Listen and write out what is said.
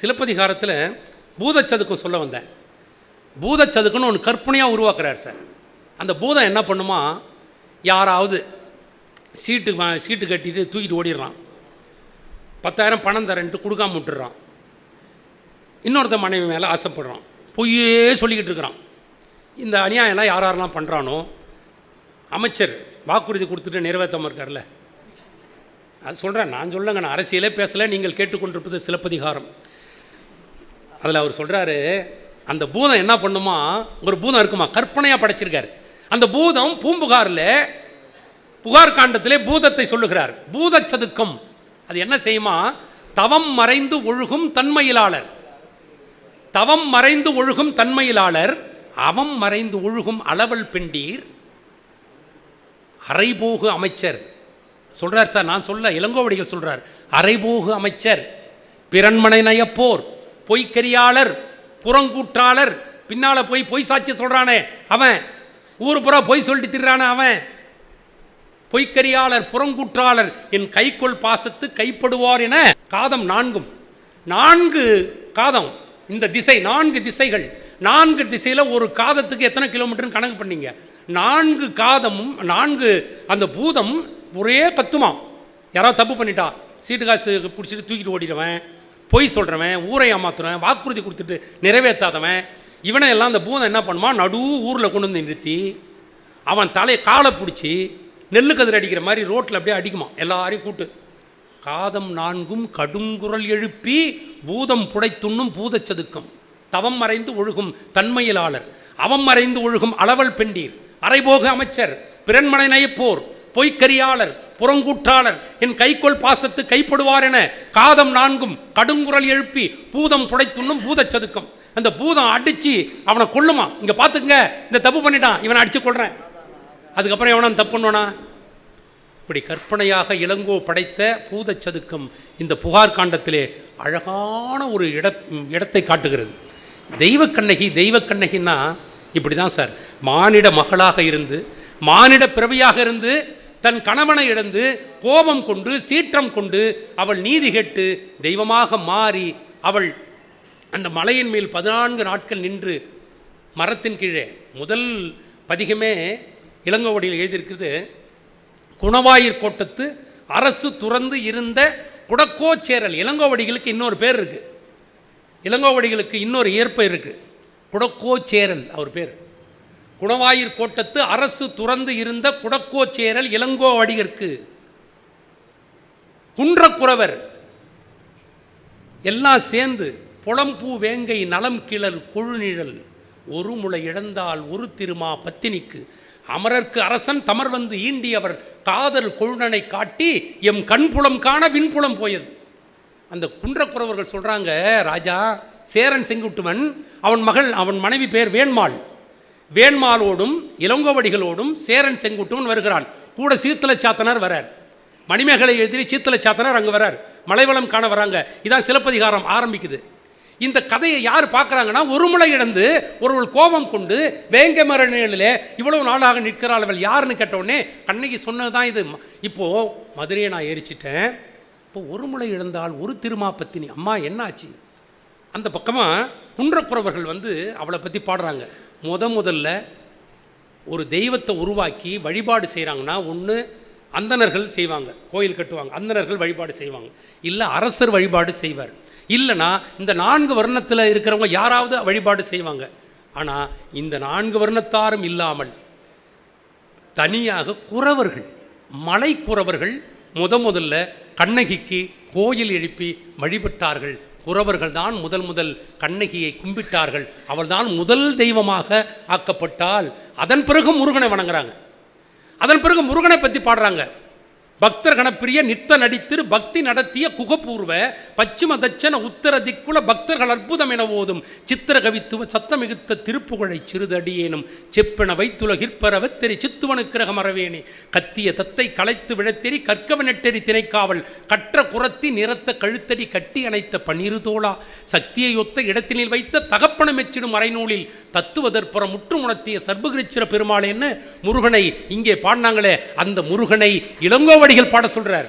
சிலப்பதிகாரத்தில் பூதச்சதுக்கம் சொல்ல வந்தேன். பூதச்சதுக்குன்னு ஒன்று கற்பனையாக உருவாக்குறார் சார். அந்த பூதம் என்ன பண்ணுமா? யாராவது சீட்டு சீட்டு கட்டிட்டு தூக்கிட்டு ஓடிடுறான். பத்தாயிரம் பணம் தரேன்ட்டு கொடுக்காம விட்டுறான் இன்னொருத்த மனைவி மேலே ஆசைப்படுறான். பொய்யே சொல்லிக்கிட்டு இருக்கிறான். இந்த அநியாயம்லாம் யார் யாரெல்லாம் பண்ணுறானோ அமைச்சர் வாக்குறுதி கொடுத்துட்டு நிறைவேற்றாமல் இருக்கார்ல. அது சொல்கிறேன் நான் சொல்லுங்க நான் அரசியலே பேசலை நீங்கள் கேட்டுக்கொண்டிருப்பது சிலப்பதிகாரம். அதில் அவர் சொல்கிறாரு அந்த பூதம் என்ன பண்ணுமா? ஒரு பூதம் இருக்குமா? கற்பனையாக படைச்சிருக்காரு. அந்த பூதம் பூம்புகாரில் புகார் காண்டத்திலே பூதத்தை சொல்லுகிறார். பூதச்சதுக்கம். அது என்ன செய்யுமா? தவம் மறைந்து ஒழுகும் தன்மையிலாளர். தவம் மறைந்து ஒழுகும் தன்மையிலாளர் அவம் மறைந்து ஒழுகும் அளவல் பெண்டீர் அரைபோகு அமைச்சர். சொல்றார் சார் நான் சொல்ல இளங்கோவடிகள் சொல்றார் அரைபோகு அமைச்சர் பிறன்மனை நயப்போர். பொய்க்கரியாளர் புறங்கூற்றாளர். பின்னால போய் பொய் சாட்சி சொல்கிறானே அவன். ஊர் புறா பொய் சொல்லிட்டு திர்றானே அவன். பொய்க்கரியாளர் புறங்கூற்றாளர் என் கைக்குள் பாசத்து கைப்படுவார் என காதம் நான்கும். நான்கு காதம். இந்த திசை நான்கு திசைகள். நான்கு திசையில் ஒரு காதத்துக்கு எத்தனை கிலோமீட்டர்னு கணக்கு பண்ணீங்க? நான்கு காதமும் நான்கு அந்த பூதம் ஒரே கத்துமா யாராவது தப்பு பண்ணிட்டா? சீட்டு காசு பிடிச்சிட்டு தூக்கிட்டு ஓடிடுவேன். பொய் சொல்கிறவன் ஊரை ஏமாத்துறவன் வாக்குறுதி கொடுத்துட்டு நிறைவேற்றாதவன் இவனை எல்லாம் அந்த பூதம் என்ன பண்ணுமா நடு ஊரில் கொண்டு வந்து நிறுத்தி அவன் தலையை காலை பிடிச்சி நெல்லு கதிர் அடிக்கிற மாதிரி ரோட்டில் அப்படியே அடிக்குமா எல்லாரையும் கூட்டு காதம் நான்கும் கடுங்குரல் எழுப்பி பூதம் புடைத்துண்ணும் பூதச்சதுக்கம் தவம் மறைந்து ஒழுகும் தன்மையிலாளர். அவம் மறைந்து ஒழுகும் அளவல் பெண்டீர். அரைபோக அமைச்சர். பிறன்மனை நயப்போர். பொய்க்கரியாளர். புறங்கூற்றாளர். என் கைக்கோள் பாசத்து கைப்படுவார் என காதம் நான்கும் கடுங்குரல் எழுப்பி பூதம் புடைத்துண்ணும் பூதச்சதுக்கம் அந்த பூதம் அடிச்சு அவனை கொள்ளுமா இங்க பாத்துங்க இந்த தப்பு பண்ணிட்டான். இவனை அடிச்சு கொள்றேன் அதுக்கப்புறம் எவனா தப்பு பண்ணுவானா? இப்படி கற்பனையாக இளங்கோ படைத்த பூதச்சதுக்கம் இந்த புகார் காண்டத்திலே அழகான ஒரு இட இடத்தை காட்டுகிறது. தெய்வக்கண்ணகி தெய்வக்கண்ணகின்னா இப்படி தான் சார். மானிட மகளாக இருந்து மானிட பிறவியாக இருந்து தன் கணவனை இழந்து கோபம் கொண்டு சீற்றம் கொண்டு அவள் நீதி கேட்டு தெய்வமாக மாறி அவள் அந்த மலையின் மேல் பதினான்கு நாட்கள் நின்று மரத்தின் கீழே முதல் பதிகமே இளங்கோவடியில் எழுதியிருக்கிறது குணவாயிற் கோட்டத்து அரசு துறந்து இருந்த குடக்கோச்சேரல் இளங்கோவடிகளுக்கு இன்னொரு பேர் இருக்குது இளங்கோவடிகளுக்கு இன்னொரு இயற்பெயர் இருக்குது குடக்கோச்சேரல் அவர் பேர். குணவாயிர் கோட்டத்து அரசு துறந்து இருந்த குடக்கோச்சேரல் இளங்கோ இளங்கோவடிகற்கு குன்றக்குறவர். எல்லாம் சேர்ந்து புலம்பூ வேங்கை நலம் கிளல் கொழுநிழல். ஒரு முளை இழந்தால் ஒரு திருமா பத்தினிக்கு. அமரர்க்கு அரசன் தமர் வந்து ஈண்டியவர். காதல் கொழுநனை காட்டி எம் கண்புலம் காண விண்புலம் போயது. அந்த குன்றக்குறவர்கள் சொல்கிறாங்க ராஜா சேரன் செங்குட்டுவன் அவன் மகள் அவன் மனைவி பேர் வேண்மாள். வேண்மாலோடும் இளங்கோவடிகளோடும் சேரன் செங்குட்டுவன் வருகிறான். கூட சீத்தல சாத்தனார் வரார். மணிமேகலை எழுதி சீத்தல சாத்தனார் அங்கே வரார். மலைவளம் காண வராங்க. இதான் சிலப்பதிகாரம் ஆரம்பிக்குது. இந்த கதையை யார் பார்க்குறாங்கன்னா ஒரு முளை இழந்து ஒருவள் கோபம் கொண்டு வேங்க மர இவ்வளவு நாளாக நிற்கிறாள் அவள் யாருன்னு கேட்டவுடனே கண்ணகி சொன்னது தான் இது. இப்போது மதுரையை நான் எரிச்சிட்டேன் இப்போ ஒரு முளை இழந்தால் ஒரு திருமா பத்தினி அம்மா என்னாச்சு? அந்த பக்கமாக குன்றக்குறவர்கள் வந்து அவளை பற்றி பாடுறாங்க. முத முதல்ல ஒரு தெய்வத்தை உருவாக்கி வழிபாடு செய்கிறாங்கன்னா ஒன்று அந்தணர்கள் செய்வாங்க. கோயில் கட்டுவாங்க. அந்தணர்கள் வழிபாடு செய்வாங்க. இல்லை அரசர் வழிபாடு செய்வார். இல்லைனா இந்த நான்கு வர்ணத்தில் இருக்கிறவங்க யாராவது வழிபாடு செய்வாங்க. ஆனால் இந்த நான்கு வர்ணத்தாரும் இல்லாமல் தனியாக குறவர்கள் மலை குறவர்கள் முத முதல்ல கண்ணகிக்கு கோயில் எழுப்பி வழிபட்டார்கள். குறவர்கள் தான் முதல் முதல் கண்ணகியை கும்பிட்டார்கள். அவள்தான் முதல் தெய்வமாக ஆக்கப்பட்டால் அதன் பிறகு முருகனை வணங்குறாங்க. அதன் பிறகு முருகனை பற்றி பாடுறாங்க. பக்தர் கணப்பிரிய நித்த நடித்திரு பக்தி நடத்திய குகப்பூர்வ பச்சிம தட்சண உத்தர திக்குல பக்தர்கள் அற்புதம் என ஓதும் சித்திர கவித்துவ சத்தமிகுத்த திருப்புகழை சிறுதடியேனும் செப்பென வைத்துலகிற்பரவ தெரி சித்துவனுக்கிரக மறவேனே கத்திய தத்தை களைத்து விழத்தெறி கற்கவ நெட்டெறி திணைக்காவல் கற்ற குரத்தி நிறத்த கழுத்தடி கட்டி அணைத்த பன்னிரு தோளா. சக்தியை ஒத்த இடத்தினில் வைத்த தகப்பன மெச்சிடும் மறைநூலில் தத்துவதற்புறம் முற்றுமுணத்திய உணர்த்திய சர்பகிரிச்சிர பெருமாள் என்ன? முருகனை இங்கே பாடினாங்களே அந்த முருகனை இளங்கோவடிகள் பாட சொல்றார்.